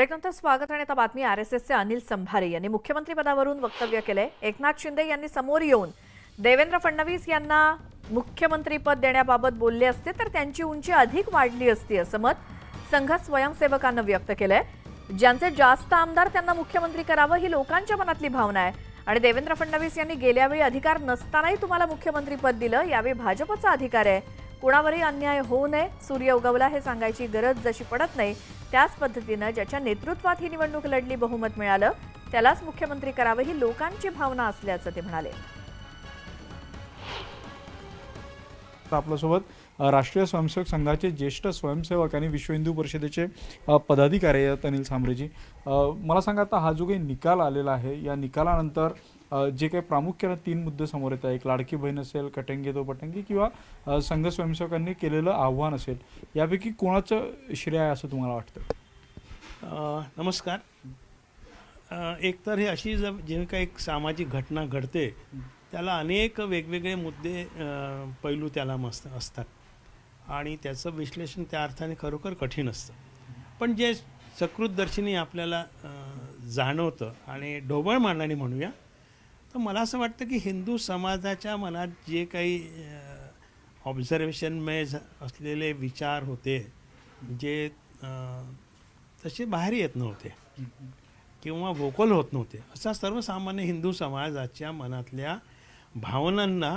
ब्रेकनंतर स्वागत आणि आता बातमी आर एस एसचे अनिल संभारे यांनी मुख्यमंत्री पदावरून वक्तव्य केलंय. एकनाथ शिंदे यांनी समोर येऊन देवेंद्र फडणवीस यांना मुख्यमंत्रीपद देण्याबाबत बोलले असते तर त्यांची उंची अधिक वाढली असती असं मत संघ स्वयंसेवकांना व्यक्त केलंय. ज्यांचे जास्त आमदार त्यांना मुख्यमंत्री करावं ही लोकांच्या मनातली भावना आहे. आणि देवेंद्र फडणवीस यांनी गेल्यावेळी अधिकार नसतानाही तुम्हाला मुख्यमंत्रीपद दिलं यावेळी भाजपचा अधिकार आहे. कुणावरही अन्याय होऊ नये सूर्य उगवला हे सांगायची गरज जशी पडत नाही त्याच पद्धतीनं ज्याच्या नेतृत्वात ही निवडणूक लढली बहुमत मिळालं त्यालाच मुख्यमंत्री करावं ही लोकांची भावना असल्याचं ते म्हणाले. आपल्यासोबत राष्ट्रीय स्वयंसेवक संघाचे ज्येष्ठ स्वयंसेवक आणि विश्व हिंदू परिषदेचे पदाधिकारी आहेत अनिल सांबरेजी मला सांगा आता हा जो काही निकाल आलेला आहे या निकालानंतर जे काही प्रामुख्याने तीन मुद्दे समोर येत आहे एक लाडकी बहीण असेल कटंगे तो पटंगी किंवा संघ स्वयंसेवकांनी केलेलं आव्हान असेल यापैकी कोणाचं श्रेय आहे असं तुम्हाला वाटतं? नमस्कार. एकतर हे अशी ज जे काही एक सामाजिक घटना घडते त्याला अनेक वेगवेगळे मुद्दे पैलू त्याला मस्त असतात. आणि त्याचं विश्लेषण त्या अर्थाने खरोखर कठीण असतं. पण जे सकृतदर्शिनी आपल्याला जाणवतं आणि ढोबळ मांडणी म्हणूया तर मला असं वाटतं की हिंदू समाजाच्या मनात जे काही ऑब्झर्वेशनमय असलेले विचार होते जे तसे बाहेर येत नव्हते किंवा वोकल होत नव्हते असा सर्वसामान्य हिंदू समाजाच्या मनातल्या भावनांना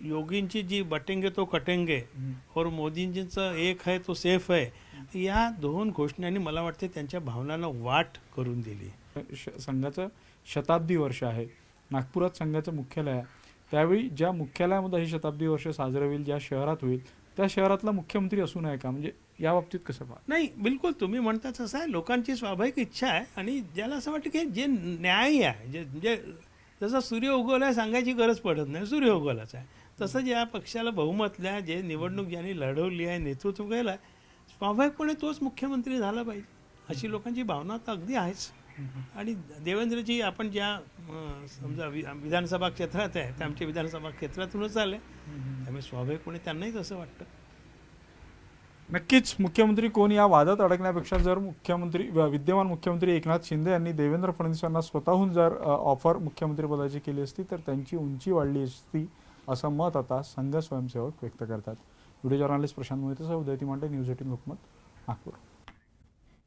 योगींची जी बटेंगे तो कटेंगे और मोदींजींचं एक है तो सेफ आहे. या दोन घोषणांनी मला वाटते त्यांच्या भावनांना वाट करून दिली. श- संघाचं शताब्दी वर्ष आहे. नागपुरात संघाचं मुख्यालय आहे. त्यावेळी ज्या मुख्यालयामध्ये हे शताब्दी वर्ष साजरं होईल ज्या शहरात होईल त्या शहरातला मुख्यमंत्री असू नये का? म्हणजे या बाबतीत कसं पहा नाही बिलकुल तुम्ही म्हणता तसं आहे. लोकांची स्वाभाविक इच्छा आहे आणि ज्याला असं वाटतं की जे न्यायी आहे जे म्हणजे जसं सूर्य उगवला आहे सांगायची गरज पडत नाही. सूर्य उगवलाच आहे. तसं ज्या पक्षाला बहुमतल्या जे निवडणूक ज्यांनी लढवली आहे नेतृत्व केलं आहे स्वाभाविकपणे तोच मुख्यमंत्री झाला पाहिजे. अशी लोकांची भावना तर अगदी आहेच. आणि देवेंद्रजी आपण ज्या समजा विधानसभा क्षेत्रात आहे ते आमच्या विधानसभा क्षेत्रातूनच आले. त्यामुळे स्वाभाविकपणे त्यांनाही तसं वाटतं. नक्कीच मुख्यमंत्री कोण या वादात अडकण्यापेक्षा जर मुख्यमंत्री व- विद्यमान मुख्यमंत्री एकनाथ शिंदे यांनी देवेंद्र फडणवीस यांना स्वतःहून जर ऑफर मुख्यमंत्रीपदाची केली असती तर त्यांची उंची वाढली असती असं मत आता संघ स्वयंसेवक व्यक्त करतात. व्हिडिओ जर्नालिस्ट प्रशांत मोहितेसह उदयती मांडे न्यूज एटीन लोकमत नागपूर.